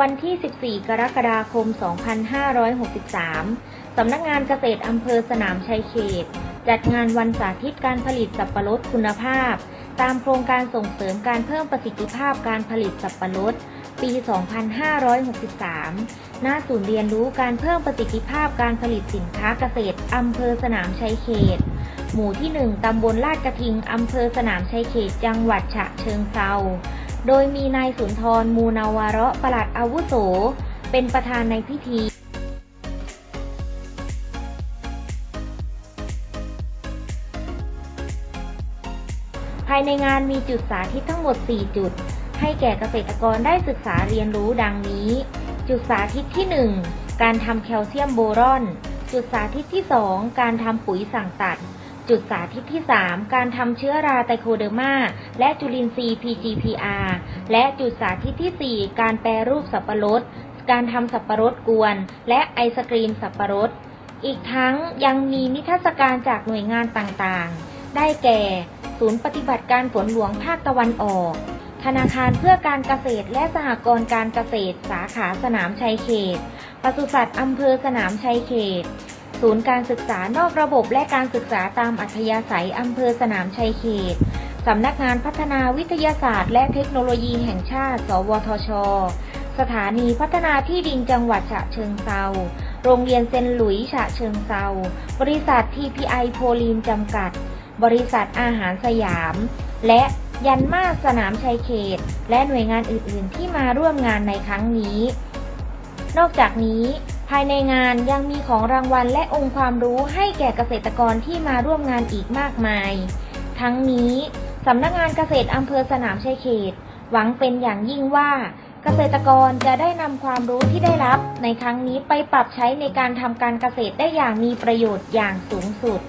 วันที่ 14 กรกฎาคม 2563 สำนักงานเกษตรอำเภอสนามชัยเขต จัดงานวันสาธิตการผลิตสับปะรดคุณภาพ ตามโครงการส่งเสริมการเพิ่มประสิทธิภาพการผลิตสับปะรด ปี 2563 หน้าศูนย์เรียนรู้การเพิ่มประสิทธิภาพการผลิตสินค้าเกษตรอำเภอสนามชัยเขต หมู่ที่ 1 ตำบลลาดกระทิง อำเภอสนามชัยเขต จังหวัดฉะเชิงเทรา โดยมีนายสุนทรมูนาวาระปลัดอาวุโส เป็นประธานในพิธีภายในงานมีจุดสาธิตทั้งหมด 4 จุด ให้แก่เกษตรกรได้ศึกษาเรียนรู้ดังนี้ จุดสาธิตที่ 1 การทำแคลเซียมโบรอน จุดสาธิตที่ 2 การทำปุ๋ยสั่งตัด จุดสาธิตที่ 3 การทำเชื้อราไตโคเดอร์มาและจุลินทรีย์ PGPR และจุดสาธิตที่ 4 การแปรรูปสับปะรด การทำสับปะรดกวน และไอศกรีมสับปะรด อีกทั้งยังมีนิทรรศการจากหน่วยงานต่างๆ ได้แก่ ศูนย์ปฏิบัติการฝนหลวงภาคตะวันออก ธนาคารเพื่อการเกษตรและสหกรณ์การเกษตรสาขาสนามชัยเขตปศุสัตว์อำเภอสนามชัยเขต ศูนย์การศึกษานอกระบบและการศึกษาตามอัธยาศัยอำเภอสนามชัยเขต สำนักงานพัฒนาวิทยาศาสตร์ และเทคโนโลยีแห่งชาติ สวทช สถานีพัฒนาที่ดินจังหวัดฉะเชิงเซา โรงเรียนเซนหลุยฉะเชิงเซา บริษัท TPI โพลีนจำกัด บริษัทอาหารสยาม และยันมาสนามชัยเขต และหน่วยงานอื่น ๆ ที่มาร่วมงานในครั้งนี้ นอกจากนี้ายในงานยังมีของรางวัลและองค์ความรู้ให้แก่เกษตรกรที่มาร่วมงานอีกมากมาย ทั้งนี้สำนักงานเกษตรอำเภอสนามชัยเขต หวังเป็นอย่างยิ่งว่า เกษตรกรจะได้นำความรู้ที่ได้รับ ในครั้งนี้ไปปรับใช้ในการทำการเกษตรได้อย่างมีประโยชน์อย่างสูงสุด